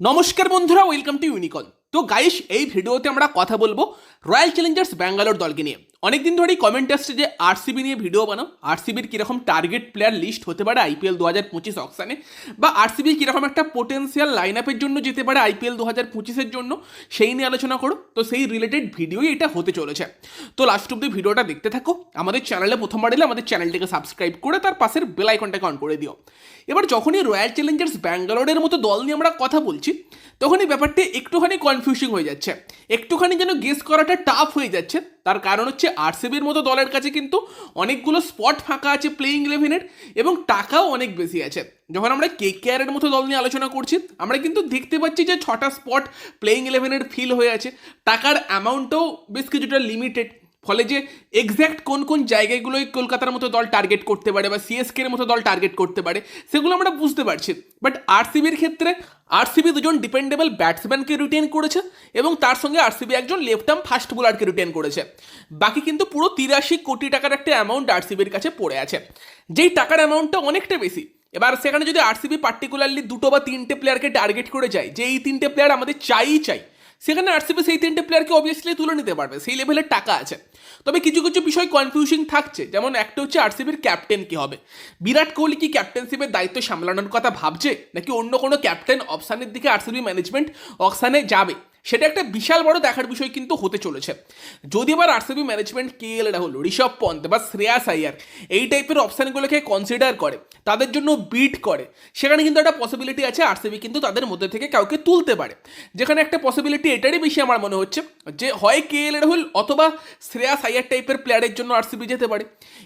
নমস্কার বন্ধুরা welcome to ইউনিকন তো গাইস এই ভিডিওতে আমরা কথা বলব রয়্যাল চ্যালেঞ্জার্স ব্যাঙ্গালোর দলকে নিয়ে। অনেকদিন ধরেই কমেন্ট আসছে যে আরসিবি নিয়ে ভিডিও বানাও। আরসিবির কীরকম টার্গেট প্লেয়ার লিস্ট হতে পারে আইপিএল দু হাজার পঁচিশ অকশানে বা আরসিবি কীরকম একটা পোটেন্সিয়াল লাইন আপের জন্য যেতে পারে আইপিএল দু হাজার পঁচিশের জন্য? সেই নিয়ে আলোচনা করো। তো সেই রিলেটেড ভিডিওই এটা হতে চলেছে। তো লাস্ট অব্দি ভিডিওটা দেখতে থাকো। আমাদের চ্যানেলে প্রথমবার এলে আমাদের চ্যানেলটিকে সাবস্ক্রাইব করে তার পাশের বেল আইকনটাকে অন করে দিও। এবার যখনই রয়্যাল চ্যালেঞ্জার্স ব্যাঙ্গালোরের মতো দল নিয়ে আমরা কথা বলছি, তখনই ব্যাপারটা একটুখানি কনফিউজিং হয়ে যাচ্ছে। একটুখানি যেন গেস করাটা টাফ হয়ে যাচ্ছে। তার কারণ হচ্ছে আরসিবির মতো দলের কাছে কিন্তু অনেকগুলো স্পট ফাঁকা আছে প্লেইং ইলেভেনের এবং টাকাও অনেক বেশি আছে। যখন আমরা কে কেয়ারের মতো দল নিয়ে আলোচনা করছি, আমরা কিন্তু দেখতে পাচ্ছি যে ছটা স্পট প্লেইং ইলেভেনের ফিল হয়ে আছে। টাকার অ্যামাউন্টও বেশ কিছুটা লিমিটেড ফলে যে এক্স্যাক্ট কোন কোন জায়গাগুলোই কলকাতার মতো দল টার্গেট করতে পারে বা সিএসকে এর মতো দল টার্গেট করতে পারে, সেগুলো আমরা বুঝতে পারছি। বাট আরসিবির ক্ষেত্রে আরসিবি দুজন ডিপেন্ডেবল ব্যাটসম্যানকে রিটেন করেছে এবং তার সঙ্গে আরসিবি একজন লেফট আর্ম ফাস্ট বোলারকে রিটেন করেছে। বাকি কিন্তু পুরো তিরাশি কোটি টাকার একটা অ্যামাউন্ট আরসিবির কাছে পড়ে আছে। যেই টাকার অ্যামাউন্টটা অনেকটা বেশি, এবার সেখানে যদি আরসিবি পার্টিকুলারলি দুটো বা তিনটে প্লেয়ারকে টার্গেট করে যায় যে এই তিনটে প্লেয়ার আমাদের চাইই চাই সেখানে আরসিবি সেই তিনটে প্লেয়ারকে অবভিয়াসলি তুলে নিতে পারবে, সেই লেভেলের টাকা আছে। তবে কিছু কিছু বিষয় কনফিউশন থাকছে, যেমন একটা হচ্ছে আরসিবির ক্যাপ্টেন কি হবে? বিরাট কোহলি কি ক্যাপ্টেনশিপের দায়িত্ব সামলানোর কথা ভাবছে, নাকি অন্য কোনো ক্যাপ্টেন অপশানের দিকে আরসিবি ম্যানেজমেন্ট অপশানে যাবে? সেটা একটা বিশাল বড় দেখার বিষয় কিন্তু হতে চলেছে। যদি এবার RCB management K L Rahul, Rishabh Pant বা শ্রেয়াস আইয়ার এই টাইপের অপশানগুলোকে কনসিডার করে, তাদের জন্য বিট করে, সেখানে কিন্তু একটা পসিবিলিটি আছে আরসিবি কিন্তু তাদের মধ্যে থেকে কাউকে তুলতে পারে। যেখানে একটা পসিবিলিটি এটারই বেশি আমার মনে হচ্ছে যে হয় কে এল রাহুল অথবা শ্রেয়াস আইয়ার টাইপের প্লেয়ারের জন্য আরসিবি যেতে পারে।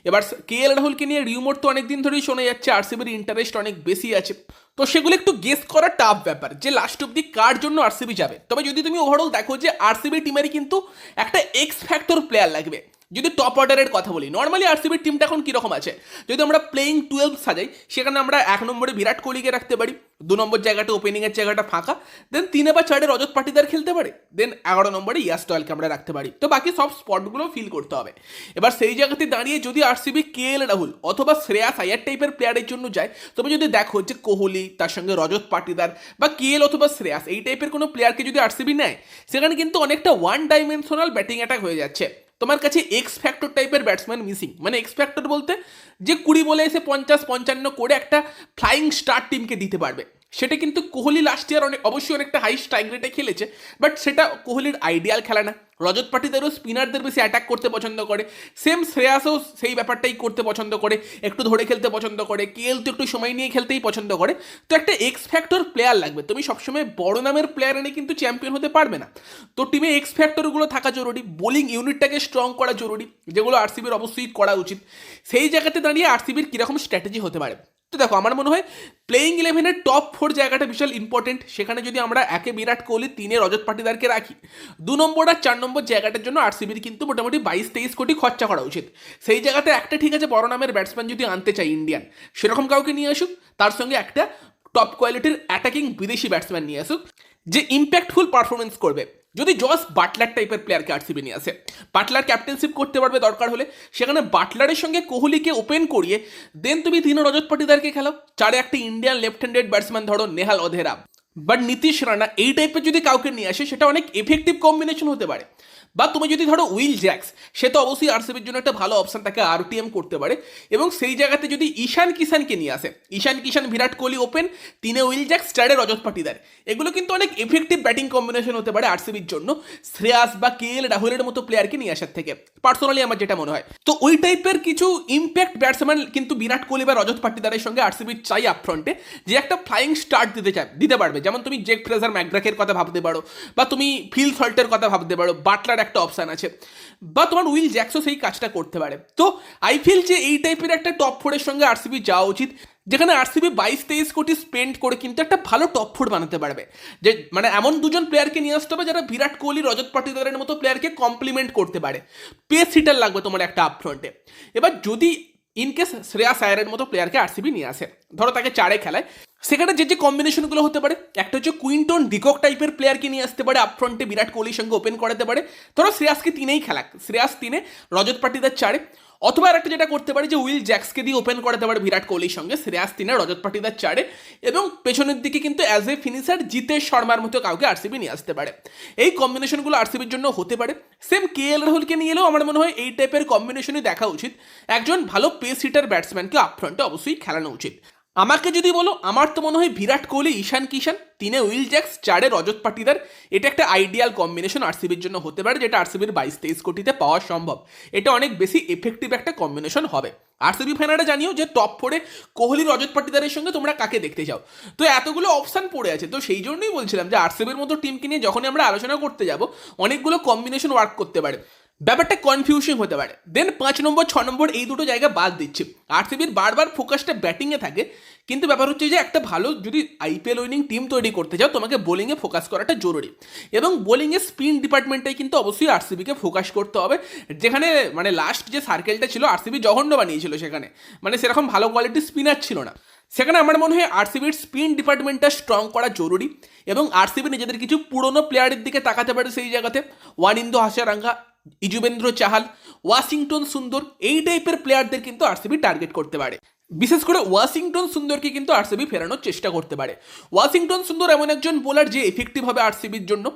এবার কে এল রাহুলকে নিয়ে রিউমোর তো অনেক দিন ধরেই শোনা যাচ্ছে আরসিবির ইন্টারেস্ট অনেক বেশি আছে। তো সেগুলো একটু গেস করা টাফ ব্যাপার যে লাস্ট অব্দি কার জন্য আরসিবি যাবে? তবে যদি তুমি ওভারঅল দেখো যে আরসিবি টিমেরই কিন্তু একটা এক্স ফ্যাক্টর প্লেয়ার লাগবে। যদি টপ অর্ডারের কথা বলি নর্মালি আরসিবির টিমটা এখন কীরকম আছে? যদি আমরা প্লেইং টুয়েলভ সাজাই, সেখানে আমরা এক নম্বরে বিরাট কোহলিকে রাখতে পারি, দু নম্বর জায়গাটা ওপেনিংয়ের জায়গাটা ফাঁকা দেন তিনে বা চারে রজত পাটিদার খেলতে পারে দেন এগারো নম্বরে ইয়াস টয়েলকে আমরা রাখতে পারি। তো বাকি সব স্পটগুলো ফিল করতে হবে। এবার সেই জায়গাতে দাঁড়িয়ে যদি আরসিবি কে এল রাহুল অথবা শ্রেয়াস আয়ার টাইপের প্লেয়ারের জন্য যায়, তবে যদি দেখো যে কোহলি, তার সঙ্গে রজত পাটিদার বা কে এল অথবা শ্রেয়াস, এই টাইপের কোনো প্লেয়ারকে যদি আরসিবি নেয়, সেখানে কিন্তু অনেকটা ওয়ান ডাইমেনশনাল ব্যাটিং অ্যাটাক হয়ে যাচ্ছে। তোমার কাছে এক্স ফ্যাক্টর টাইপের ব্যাটসম্যান মিসিং মানে এক্স ফ্যাক্টর বলতে যে কুড়ি বলে এসে পঞ্চাশ, পঞ্চান্ন করে একটা ফ্লাইং স্টার টিমকে দিতে পারবে। সেটা কিন্তু কোহলি লাস্ট ইয়ার অনেক অবশ্যই অনেকটা হাই স্ট্রাইক রেটে খেলেছে বাট সেটা কোহলির আইডিয়াল খেলা না। রজত পাটিদারও স্পিনারদের বেশি অ্যাটাক করতে পছন্দ করে। সেম শ্রেয়াসও সেই ব্যাপারটাই করতে পছন্দ করে, একটু ধরে খেলতে পছন্দ করে কেএল তো একটু সময় নিয়ে খেলতেই পছন্দ করে। তো একটা এক্স ফ্যাক্টর প্লেয়ার লাগবে। তুমি সবসময় বড় নামের প্লেয়ার এনে কিন্তু চ্যাম্পিয়ন হতে পারবে না। তো টিমে এক্স ফ্যাক্টরগুলো থাকা জরুরি বোলিং ইউনিটটাকে স্ট্রং করা জরুরি, যেগুলো আরসিবির অবশ্যই করা উচিত। সেই জায়গাতে দাঁড়িয়ে আরসিবির কীরকম স্ট্র্যাটেজি হতে পারে? তো দেখো, আমার মনে হয় প্লেইং ইলেভেনের টপ ফোর জায়গাটা বিশাল ইম্পর্টেন্ট সেখানে যদি আমরা একে বিরাট কোহলি, তিনে রজত পাটিদারকে রাখি, দু নম্বর আর চার নম্বর জায়গাটার জন্য আরসিবির কিন্তু মোটামুটি বাইশ, তেইশ কোটি খরচা করা উচিত। সেই জায়গাতে একটা ঠিক আছে, বড় নামের ব্যাটসম্যান যদি আনতে চাই ইন্ডিয়ান সেরকম কাউকে নিয়ে আসুক, তার সঙ্গে একটা টপ কোয়ালিটির অ্যাটাকিং বিদেশি ব্যাটসম্যান নিয়ে আসুক, যে ইম্প্যাক্টফুল পারফরমেন্স করবে। যদি জস বাটলার টাইপের প্লেয়ারকে আরসিবি নিয়ে আসে, বাটলার ক্যাপ্টেনশিপ করতে পারবে দরকার হলে, সেখানে বাটলারের সঙ্গে কোহলিকে ওপেন করিয়ে দেন তুমি দিন রজত পাটিদারকে খেলো চারে একটা ইন্ডিয়ান লেফট হ্যান্ডেড ব্যাটসম্যান ধরো, নেহাল অধেরা। বাট নীতিশ রানা, এই টাইপের যদি কাউকে নিয়ে আসে, সেটা অনেক এফেক্টিভ কম্বিনেশন হতে পারে। বা তুমি যদি ধরো উইল জ্যাক্স, সে তো অবশ্যই আরসিবির জন্য একটা ভালো অপশন তাকে আরটিএম করতে পারে। এবং সেই জায়গাতে যদি ঈশান কিষানকে নিয়ে আসে, ঈশান কিষান, বিরাট কোহলি ওপেন তিনে উইল জ্যাক্স, চারে রজত পাটিদার। এগুলো কিন্তু অনেক এফেক্টিভ ব্যাটিং কম্বিনেশন হতে পারে আরসিবির জন্য। শ্রেয়াস বা কে এল, রাহুলের মতো প্লেয়ারকে নিয়ে আসার থেকে। পার্সোনালি আমার যেটা মনে হয়। তো ওই টাইপের কিছু ইম্প্যাক্ট ব্যাটসম্যান কিন্তু বিরাট কোহলি বা রজত পাটিদারের সঙ্গে আরসিবির চাই আপফ্রন্টে যে একটা ফ্লাইং স্টার্ট দিতে চায়, দিতে পারবে। যেমন তুমি জেক ফ্রেজার ম্যাকগ্রাকের কথা ভাবতে পারো, বা তুমি ফিল সল্টের কথা ভাবতে পারো বাটলার একটা অপশান আছে। বা তোমার উইল জ্যাকসো সেই কাজটা করতে পারে। তো আই ফিল যে এই টাইপের একটা টপ ফোরের সঙ্গে আরসিবি যাওয়া উচিত, যেখানে আরসিবি বাইশ তেইশ কোটি স্পেন্ড করে কিন্তু একটা ভালো টপ ফোর বানাতে পারবে। যে মানে এমন দুজন প্লেয়ারকে নিয়ে আসতে হবে, যারা বিরাট কোহলি, রজত পাটিদারের মতো প্লেয়ারকে কমপ্লিমেন্ট করতে পারে। পেস হিটার লাগবে তোমার একটা আপফ্রন্টে এবার যদি ইনকেস শ্রেয়া সায়ারের মতো প্লেয়ারকে আরসিবি নিয়ে আসে। ধরো তাকে চারে খেলায়। সেখানে যে যে কম্বিনেশনগুলো হতে পারে, একটা হচ্ছে কুইন্টন ডিকক টাইপের প্লেয়ারকে নিয়ে আসতে পারে আপফ্রন্টে বিরাট কোহলির সঙ্গে ওপেন করাতে পারে। ধরো শ্রেয়াসকে তিনেই খেলাক। শ্রেয়াস তিনে, রজত পাটিদার চারে। অথবা আর একটা যেটা করতে পারে যে উইল জ্যাক্সকে দিয়ে ওপেন করাতে পারে বিরাট কোহলির সঙ্গে শ্রেয়াস তিনা রজত পাটিদার চারে। এবং পেছনের দিকে কিন্তু অ্যাজ এ ফিনিশার জিতেশ শর্মার মতো কাউকে আরসিবি নিয়ে আসতে পারে। এই কম্বিনেশনগুলো আরসিবির জন্য হতে পারে। সেম কে এল রাহুলকে নিয়ে এলেও আমার মনে হয় এই টাইপের কম্বিনেশনই দেখা উচিত। একজন ভালো পেস হিটার ব্যাটসম্যানকে আপফ্রন্টে অবশ্যই খেলানো উচিত। আমাকে যদি বলো, আমার তো মনে হয় বিরাট কোহলি, ঈশান কিষান তিনে উইল জ্যাক্স, চারে রজত পাটিদার, এটা একটা আইডিয়াল কম্বিনেশন আরসিবির জন্য হতে পারে, যেটা আরসিবির বাইশ তেইশ কোটিতে পাওয়া সম্ভব। এটা অনেক বেশি এফেক্টিভ একটা কম্বিনেশন হবে। আরসিবি ফ্যানারা জানিও যে টপ ফোরে কোহলি, রজত পাটিদারের সঙ্গে তোমরা কাকে দেখতে চাও? তো এতগুলো অপশান পড়ে আছে, তো সেই জন্যই বলছিলাম যে আরসিবির মতো টিমকে নিয়ে যখনই আমরা আলোচনা করতে যাব, অনেকগুলো কম্বিনেশন ওয়ার্ক করতে পারে। ব্যাপারটা কনফিউশন হতে পারে। দেন পাঁচ নম্বর, ছ নম্বর এই দুটো জায়গা বাদ দিচ্ছি। আরসিবির বারবার ফোকাসটা ব্যাটিংয়ে থাকে। কিন্তু ব্যাপার হচ্ছে যে একটা ভালো যদি আইপিএল উইনিং টিম তৈরি করতে চাও তোমাকে বোলিংয়ে ফোকাস করাটা জরুরি। এবং বোলিংয়ে স্পিন ডিপার্টমেন্টটাই কিন্তু অবশ্যই আরসিবিকে ফোকাস করতে হবে। যেখানে মানে লাস্ট যে সার্কেলটা ছিল আরসিবি জঘন্য বানিয়েছিল সেখানে। মানে সেরকম ভালো কোয়ালিটির স্পিনার ছিল না। সেখানে আমার মনে হয় আরসিবির স্পিন ডিপার্টমেন্টটা স্ট্রং করা জরুরি। এবং আরসিবি নিজেদের কিছু পুরনো প্লেয়ারের দিকে তাকাতে পারে সেই জায়গাতে। ওয়ানিন্দু হাসারাঙ্গা ইজুবেন্দ্র চাহাল, ওয়াশিংটন সুন্দর, এই টাইপের প্লেয়ারদের কিন্তু আরসিবি টার্গেট করতে পারে। বিশেষ করে ওয়াশিংটন সুন্দরকে কিন্তু আরসিবি ফেরানোর চেষ্টা করতে পারে। ওয়াশিংটন সুন্দর এমন একজন বোলার যে এফেক্টিভ হবে আরসিবির জন্য।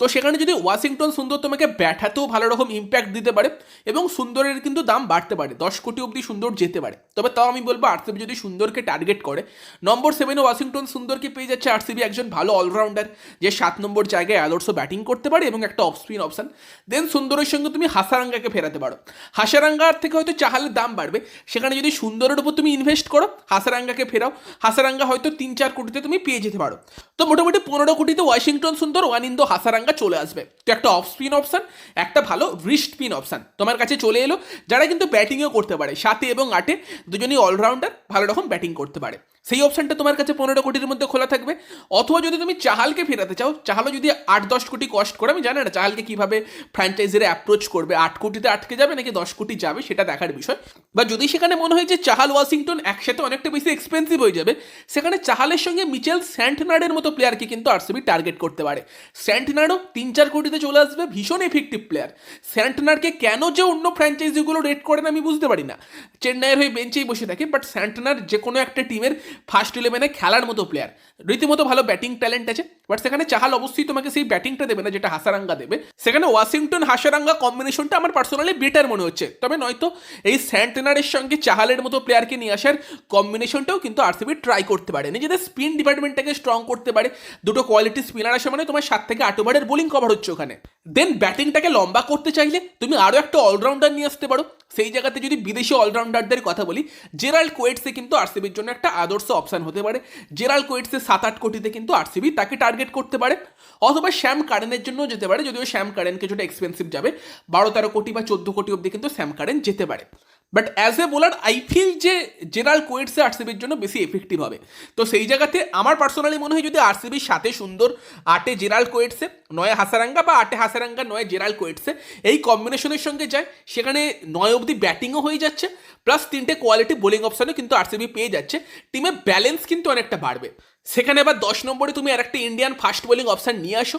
তো সেখানে যদি ওয়াশিংটন সুন্দর তোমাকে ব্যাটাতেও ভালো রকম ইম্প্যাক্ট দিতে পারে এবং সুন্দরের কিন্তু দাম বাড়তে পারে, দশ কোটি অবধি সুন্দর যেতে পারে। তবে তাও আমি বলব আরসিবি যদি সুন্দরকে টার্গেট করে নম্বর সেভেনে ওয়াশিংটন সুন্দরকে পেয়ে যাচ্ছে আরসিবি একজন ভালো অলরাউন্ডার যে সাত নম্বর জায়গায় আদর্শ ব্যাটিং করতে পারে এবং একটা অফ স্পিন অপশন দেন সুন্দরের সঙ্গে তুমি হাসারাঙ্গাকে ফেরাতে পারো। হাসারাঙ্গার থেকে হয়তো চাহালের দাম বাড়বে, সেখানে যদি সুন্দরের উপর তুমি ইনভেস্ট করো, হাসারাঙ্গাকে ফেরাও, হাসারাঙ্গা হয়তো তিন চার কোটিতে তুমি পেয়ে যেতে পারো। তো মোটামুটি পনেরো কোটিতে ওয়াশিংটন সুন্দর ওয়ান ওয়ানিন্দো হাসারাঙ্গা চলে আসবে। তো একটা অফ স্পিন অপশান একটা ভালো রিস্ট পিন অপশান তোমার কাছে চলে এলো। যারা কিন্তু ব্যাটিংও করতে পারে, সাতে এবং আটে, দুজনই অলরাউন্ডার ভালো রকম ব্যাটিং করতে পারে। সেই অপশনটা তোমার কাছে পনেরো কোটির মধ্যে খোলা থাকবে। অথবা যদি তুমি চাহালকে ফেরাতে চাও, চাহালও যদি আট দশ কোটি কষ্ট করে, আমি জানি না চাহালকে কীভাবে ফ্র্যাঞ্চাইজিরে অ্যাপ্রোচ করবে। আট কোটিতে আটকে যাবে নাকি দশ কোটি যাবে, সেটা দেখার বিষয়। বা যদি সেখানে মনে হয় যে চাহাল ওয়াশিংটন একসাথে অনেকটা বেশি এক্সপেন্সিভ হয়ে যাবে, সেখানে চাহালের সঙ্গে মিচেল স্যান্টনার্ডের মতো প্লেয়ারকে কিন্তু আরসিবি টার্গেট করতে পারে। স্যান্টনার্ডও তিন চার কোটিতে চলে আসবে, ভীষণ এফেক্টিভ প্লেয়ার স্যান্টনারকে কেন যে অন্য ফ্র্যাঞ্চাইজিগুলো রেট করে না আমি বুঝতে পারি না। চেন্নাইয়ের হয়ে বেঞ্চেই বসে থাকে বাট স্যান্টনার যে কোনো একটা টিমের ফার্স্ট ইলেভেনে খেলার মতো প্লেয়ার রীতিমতো ভালো ব্যাটিং ট্যালেন্ট আছে। বাট সেখানে চাহাল অবশ্যই তোমাকে সেই ব্যাটিংটা দেবে না, যেটা হাসারাঙ্গা দেবে। সেখানে ওয়াশিংটন হাসারাঙ্গা কম্বিনেশনটা আমার পার্সোনালি বেটার মনে হচ্ছে। তবে নয়তো এই স্যান্টনারের সঙ্গে চাহালের মতো প্লেয়ারকে নিয়ে আসার কম্বিনেশনটাও কিন্তু আরসিবি ট্রাই করতে পারে। নিজেদের স্পিন ডিপার্টমেন্টটাকে স্ট্রং করতে পারে। দুটো কোয়ালিটি স্পিনার আসে মানে তোমার সাত থেকে আট ওভারের বোলিং কভার হচ্ছে ওখানে। দেন ব্যাটিংটাকে লম্বা করতে চাইলে তুমি আরও একটা অলরাউন্ডার নিয়ে আসতে পারো। সেই জায়গাতে যদি বিদেশি অলরাউন্ডারদের কথা বলি জেরাল্ড কোয়েটসে কিন্তু আরসিবির জন্য একটা আদর্শ অপশন হতে পারে। জেরাল্ড কোয়েটসে সাত আট কোটিতে কিন্তু আরসিবি তাকে টার্গেট করতে পারে, অথবা শ্যাম কারেনের জন্য যেতে পারে, যদিও শ্যাম কারেন কিছুটা এক্সপেন্সিভ যাবে। বারো তেরো কোটি বা চোদ্দ কোটি অবধি কিন্তু শ্যাম কারেন যেতে পারে। But as a bowler I feel যে জেরাল কোয়েটসে আরসিবির জন্য বেশি এফেক্টিভ হবে। তো সেই জায়গাতে আমার পার্সোনালি মনে হয় যদি আরসিবির সাথে সুন্দর, আটে জেরাল কোয়েটসে নয় হাসারাঙ্গা বা আটে হাসারাঙ্গা, নয় জেরাল কোয়েটসে এই কম্বিনেশনের সঙ্গে যায়, সেখানে নয় অবধি ব্যাটিংও হয়ে যাচ্ছে প্লাস তিনটে কোয়ালিটি বোলিং অপশানও কিন্তু আরসিবি পেয়ে যাচ্ছে টিমে ব্যালেন্স কিন্তু অনেকটা বাড়বে। সেখানে এবার দশ নম্বরে তুমি আর একটা ইন্ডিয়ান ফাস্ট বোলিং অপশান নিয়ে আসো।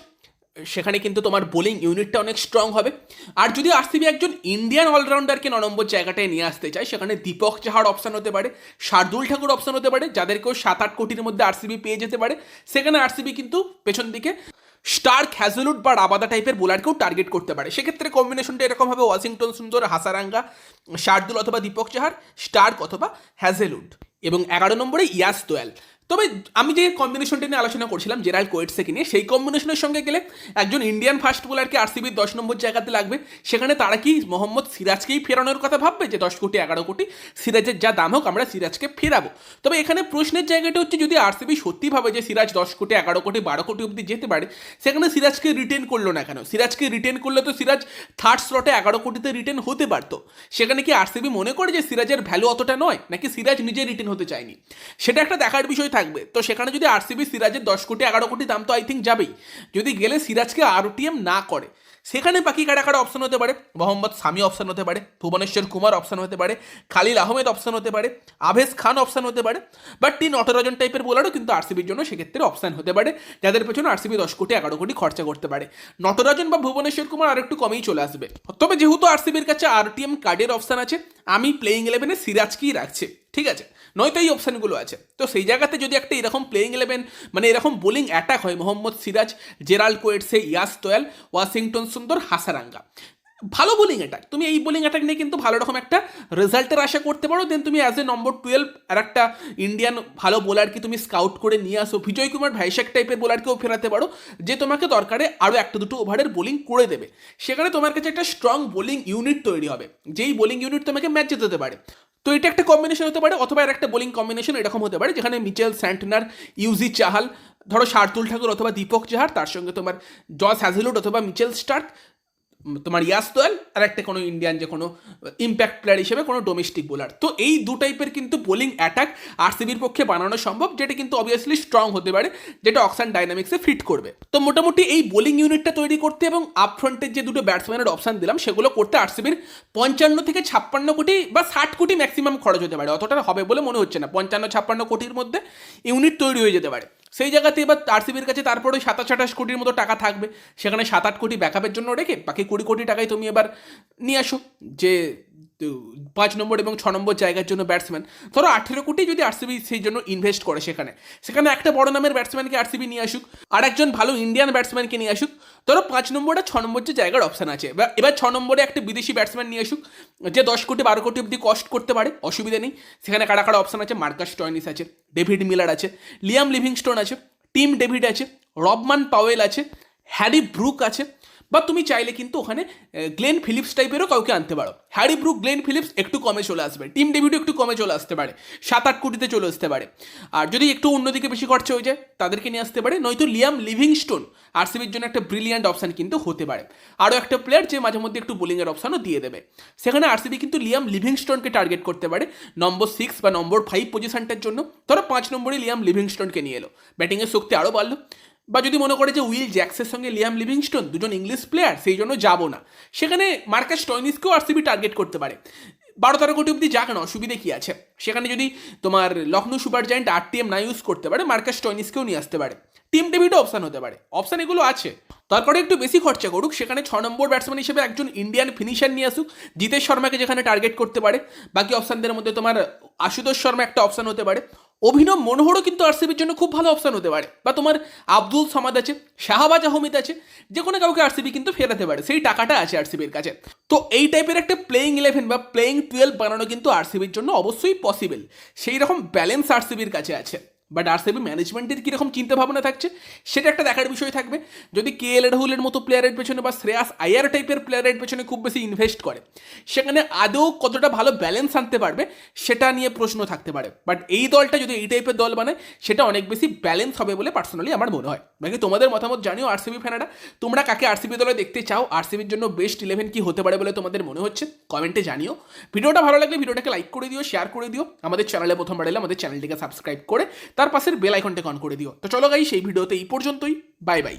সেখানে কিন্তু তোমার বোলিং ইউনিটটা অনেক স্ট্রং হবে। আর যদি আরসিবি একজন ইন্ডিয়ান অলরাউন্ডারকে ন নম্বর জায়গাটায় নিয়ে আসতে চায়, সেখানে দীপক চাহার অপশন হতে পারে, শার্দুল ঠাকুর অপশন হতে পারে যাদেরকেও সাত আট কোটির মধ্যে আরসিবি পেয়ে যেতে পারে। সেখানে আরসিবি কিন্তু পেছন দিকে স্টার হ্যাজেলুড বা রাবাদা টাইপের বোলারকেও টার্গেট করতে পারে। সেক্ষেত্রে কম্বিনেশনটা এরকম হবে ওয়াশিংটন সুন্দর হাসারাঙ্গা শার্দুল অথবা দীপক চাহার স্টার্ক অথবা হ্যাজেলুড এবং এগারো নম্বরে ইয়াস দোয়াল তবে আমি যে কম্বিনেশনটা নিয়ে আলোচনা করছিলাম জেরাল্ড কোয়েটসকে নিয়ে, সেই কম্বিনেশনের সঙ্গে গেলে একজন ইন্ডিয়ান ফাস্ট বোলারকে আরসিবির দশ নম্বর জায়গাতে লাগবে। সেখানে তারা কি মোহাম্মদ সিরাজকেই ফেরানোর কথা ভাববে যে দশ কোটি, এগারো কোটি? সিরাজের যা দাম হোক, আমরা সিরাজকে ফেরাবো। তবে এখানে প্রশ্নের জায়গাটা হচ্ছে, যদি আরসিবি সত্যি ভাবে যে সিরাজ দশ কোটি, এগারো কোটি, বারো কোটি অব্দি যেতে পারে, সেখানে সিরাজকে রিটেন করল না কেন? সিরাজকে রিটেন করলে তো সিরাজ থার্ড স্লটে এগারো কোটিতে রিটেন হতে পারতো। সেখানে কি আরসিবি মনে করে যে সিরাজের ভ্যালু অতটা নয়? নাকি সিরাজ নিজে রিটেন হতে চায়নি? সেটা একটা দেখার বিষয় থাকবে। তো সেখানে যদি আরসিবি সিরাজের দশ কোটি, এগারো কোটি দাম তো আই থিঙ্ক যাবেই। যদি গেলে সিরাজকে আরটিএম না করে, সেখানে বাকি কারা কারা অপশন হতে পারে? মোহাম্মদ সামি অপশন হতে পারে, ভুবনেশ্বর কুমার অপশন হতে পারে, খালিল আহমেদ অপশন হতে পারে, আভেজ খান অপশন হতে পারে বাট টি নটরাজন টাইপের বোলারও কিন্তু আরসিবির জন্য সেক্ষেত্রে অপশন হতে পারে, যাদের পেছনে আরসিবি দশ কোটি, এগারো কোটি খরচা করতে পারে। নটরাজন বা ভুবনেশ্বর কুমার আর একটু কমেই চলে আসবে। তবে যেহেতু আরসিবির কাছে আরটিএম কার্ডের অপশন আছে, আমি প্লেইং ইলেভেনে সিরাজকেই রাখছি। ঠিক আছে? নয়তো এই অপশানগুলো আছে। তো সেই জায়গাতে যদি একটা এরকম প্লেইং ইলেভেন মানে এরকম বোলিং অ্যাটাক হয়, Mohammed Siraj Gerald Coetzee Yash Dayal Washington Sundar, Hasaranga. ভালো বোলিং অ্যাটাক তুমি এই বোলিং অ্যাটাক নিয়ে কিন্তু ভালো রকম একটা রেজাল্টের আশা করতে পারো। দেন তুমি অ্যাজ এ নম্বর টুয়েলভ আর একটা ইন্ডিয়ান ভালো বোলারকে তুমি স্কাউট করে নিয়ে আসো। বিজয় কুমার ভাইশাক টাইপের বোলারকেও ফেরাতে পারো, যে তোমাকে দরকারে আরও একটা দুটো ওভারের বোলিং করে দেবে। সেখানে তোমার কাছে একটা স্ট্রং বোলিং ইউনিট তৈরি হবে। যেই বোলিং ইউনিট তোমাকে ম্যাচ জেতাতে পারে। তো এটা একটা কম্বিনেশন হতে পারে অথবা এর একটা বোলিং কম্বিনেশন এরকম হতে পারে, যেখানে মিচেল স্যান্টনার ইউজি চাহাল ধরো শার্দুল ঠাকুর অথবা দীপক চাহার, তার সঙ্গে তোমার জস হ্যাজেলুড অথবা মিচেল স্টার্ক তোমার ইয়াস তোয়াল আর একটা কোনো ইন্ডিয়ান যে কোনো ইম্প্যাক্ট প্লেয়ার হিসেবে কোনো ডোমেস্টিক বোলার তো এই দু টাইপের কিন্তু বোলিং অ্যাটাক আরসিবির পক্ষে বানানো সম্ভব, যেটা কিন্তু অবভিয়াসলি স্ট্রং হতে পারে, যেটা অক্সান ডাইনামিক্সে ফিট করবে। তো মোটামুটি এই বোলিং ইউনিটটা তৈরি করতে এবং আপফ্রন্টের যে দুটো ব্যাটসম্যানের অপশান দিলাম, সেগুলো করতে আরসিবির পঞ্চান্ন থেকে ছাপ্পান্ন কোটি বা ষাট কোটি ম্যাক্সিমাম খরচ হতে পারে। অতটা হবে বলে মনে হচ্ছে না। পঞ্চান্ন, ছাপ্পান্ন কোটির মধ্যে ইউনিট তৈরি হয়ে যেতে পারে। সেই জায়গাতে এবার আরসিবির কাছে তারপরে ওই সাতাশ আঠাশ কোটির মতো টাকা থাকবে। সেখানে সাত আট কোটি ব্যাকআপের জন্য রেখে বাকি কুড়ি কোটি টাকায় তুমি এবার নিয়ে আসো। যে পাঁচ নম্বর এবং ছ নম্বর জায়গার জন্য ব্যাটসম্যান ধরো আঠেরো কোটি যদি আরসিবি সেই জন্য ইনভেস্ট করে সেখানে। সেখানে একটা বড় নামের ব্যাটসম্যানকে আরসিবি নিয়ে আসুক আর একজন ভালো ইন্ডিয়ান ব্যাটসম্যানকে নিয়ে আসুক, ধরো পাঁচ নম্বর আর ছ নম্বর যে জায়গার অপশান আছে। এবার- ছ নম্বরে একটা বিদেশি ব্যাটসম্যান নিয়ে আসুক, যে দশ কোটি বারো কোটি অব্দি কস্ট করতে পারে, অসুবিধা নেই। সেখানে কারা কারা অপশান আছে? মার্কাস টয়নিস আছে, ডেভিড মিলার আছে, লিয়াম লিভিংস্টোন আছে, টিম ডেভিড আছে, রবমান পাওয়েল আছে, হ্যারি ব্রুক আছে বা তুমি চাইলে কিন্তু ওখানে গ্লেন ফিলিপস টাইপেরও কাউকে আনতে পারো। হ্যারি ব্রুক গ্লেন ফিলিপস একটু কমে চলে আসবে। টিম ডেভিডও একটু কমে চলে আসতে পারে। সাত আট কোটিতে চলে আসতে পারে। আর যদি একটু অন্যদিকে বেশি খরচা হয়ে যায়, তাদেরকে নিয়ে আসতে পারে। নয়তো লিয়াম লিভিংস্টোন আরসিবির জন্য একটা ব্রিলিয়ান্ট অপশান কিন্তু হতে পারে। আরও একটা প্লেয়ার যে মাঝে মধ্যে একটু বোলিংয়ের অপশানও দিয়ে দেবে। সেখানে আরসিবি কিন্তু লিয়াম লিভিংস্টোনকে টার্গেট করতে পারে নম্বর সিক্স বা নম্বর ফাইভ পজিশনটার জন্য। ধরো পাঁচ নম্বরে লিয়াম লিভিংস্টোনকে নিয়ে এলো। ব্যাটিংয়ের শক্তি আরও বাড়লো। বা যদি মনে করে যে উইল জ্যাক্সের সঙ্গে লিয়াম লিভিংস্টোন দুজন ইংলিশ প্লেয়ার, সেই জন্য যাব না। সেখানে মার্কাস টয়নিসকেও আরসিবি টার্গেট করতে পারে। বারো তেরো কোটি অব্দি যাক না, অসুবিধে কী আছে? সেখানে যদি তোমার Lucknow super giant R TM না ইউজ করতে পারে, মার্কাস টয়নিসকেও নিয়ে আসতে পারে। টিম ডেভিডও অপশান হতে পারে। অপশান এগুলো আছে। তারপরে একটু বেশি খরচা করুক, সেখানে ছ নম্বর ব্যাটসম্যান হিসেবে একজন ইন্ডিয়ান ফিনিশার নিয়ে আসুক, জিতেশ শর্মাকে যেখানে টার্গেট করতে পারে। বাকি অপশানদের মধ্যে তোমার আশুতোষ শর্মা একটা অপশান হতে পারে। অভিনব মনোহরও কিন্তু আরসিবির জন্য খুব ভালো অপশান হতে পারে। বা তোমার আব্দুল সামাদ আছে, শাহবাজ আহমেদ আছে, যে কোনো কাউকে আরসিবি কিন্তু ফেরাতে পারে, সেই টাকাটা আছে আরসিবির কাছে। তো এই টাইপের একটা প্লেইং ইলেভেন বা প্লেইং টুয়েলভ বানানো কিন্তু আরসিবির জন্য অবশ্যই পসিবল সেই রকম ব্যালেন্স আরসিবির কাছে আছে। বাট আরসিবি ম্যানেজমেন্টের কীরকম চিন্তা ভাবনা থাকছে, সেটা একটা দেখার বিষয় থাকবে। যদি কে এল রাহুলের মতো প্লেয়ারের পেছনে বা শ্রেয়াস আয়ার টাইপের প্লেয়ারের পেছনে খুব বেশি ইনভেস্ট করে, সেখানে আদৌ কতটা ভালো ব্যালেন্স আনতে পারবে, সেটা নিয়ে প্রশ্ন থাকতে পারে। বাট এই দলটা যদি এই টাইপের দল বানায়, সেটা অনেক বেশি ব্যালেন্স হবে বলে পার্সোনালি আমার মনে হয়। বাকি তোমাদের মতামত জানিও আরসিবি ফ্যানারা তোমরা কাকে আর আরসিবি দলে দেখতে চাও আরসিবির জন্য বেস্ট ইলেভেন কি হতে পারে বলে তোমাদের মনে হচ্ছে কমেন্টে জানিও। ভিডিওটা ভালো লাগলে ভিডিওটাকে লাইক করে দিও শেয়ার করে দিও। আমাদের চ্যানেলে প্রথমবার এলে আমাদের চ্যানেলটিকে সাবস্ক্রাইব করে তার পাশের বেল আইকনটাকে অন করে দিও। তো চলো গাই সেই ভিডিওতে এই পর্যন্তই। Bye bye